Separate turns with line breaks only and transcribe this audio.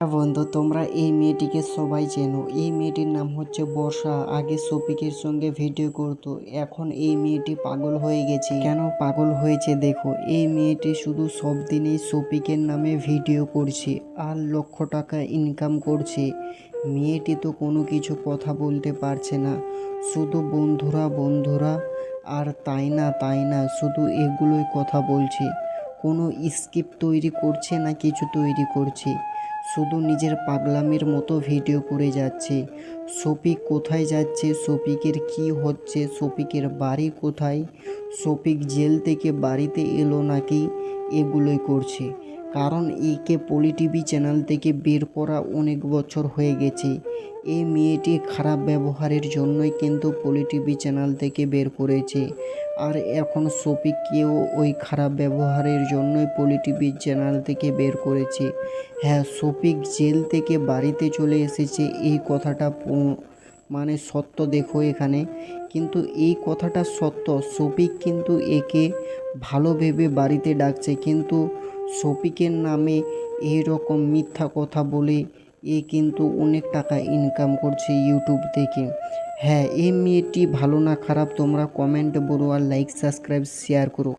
বন্ধু, তোমরা এই মেয়েটিকে সবাই চেনো। এই মেয়েটির নাম হচ্ছে বর্ষা। আগে শফিকের সঙ্গে ভিডিও করতো। এখন এই মেয়েটি পাগল হয়ে গেছে। কেন পাগল হয়েছে দেখো। এই মেয়েটি শুধু সব দিনেই শফিকের নামে ভিডিও করছে আর লক্ষ টাকা ইনকাম করছে। মেয়েটি তো কোনো কিছু কথা বলতে পারছে না। শুধু বন্ধুরা বন্ধুরা, আর তাই না তাই না, শুধু এগুলোই কথা বলছে। কোনো স্ক্রিপ্ট তৈরি করছে না কিছু তৈরি করছে। শুধু নিজের পাগলামির মতো ভিডিও করে যাচ্ছে। শফিক কোথায় যাচ্ছে? শফিকের কি হচ্ছে? শফিকের বাড়ি কোথায়? শফিক জেল থেকে বাড়িতে এলো নাকি? এগুলোই করছে। কারণ একে পলি টিভি চ্যানেল থেকে বের করা অনেক বছর হয়ে গেছে। এই মেয়েটি খারাপ ব্যবহারের জন্যই কিন্তু পলি টিভি চ্যানেল থেকে বের করেছে। আর এখন শফিককেও ওই খারাপ ব্যবহারের জন্যই পলি টিভি চ্যানেল থেকে বের করেছে। হ্যাঁ শফিক জেল থেকে বাড়িতে চলে এসেছে, এই কথাটা মানে সত্য দেখো এখানে। কিন্তু এই কথাটা সত্য, শফিক কিন্তু একে ভালো ভেবে বাড়িতে ডাকছে। কিন্তু শফিকের নামে এই রকম মিথ্যা কথা বলে এ কিন্তু অনেক টাকা ইনকাম করছে ইউটিউব থেকে। হ্যাঁ এই মেয়েটি ভালো না খারাপ, তোমরা কমেন্ট বলো আর লাইক সাবস্ক্রাইব শেয়ার করো।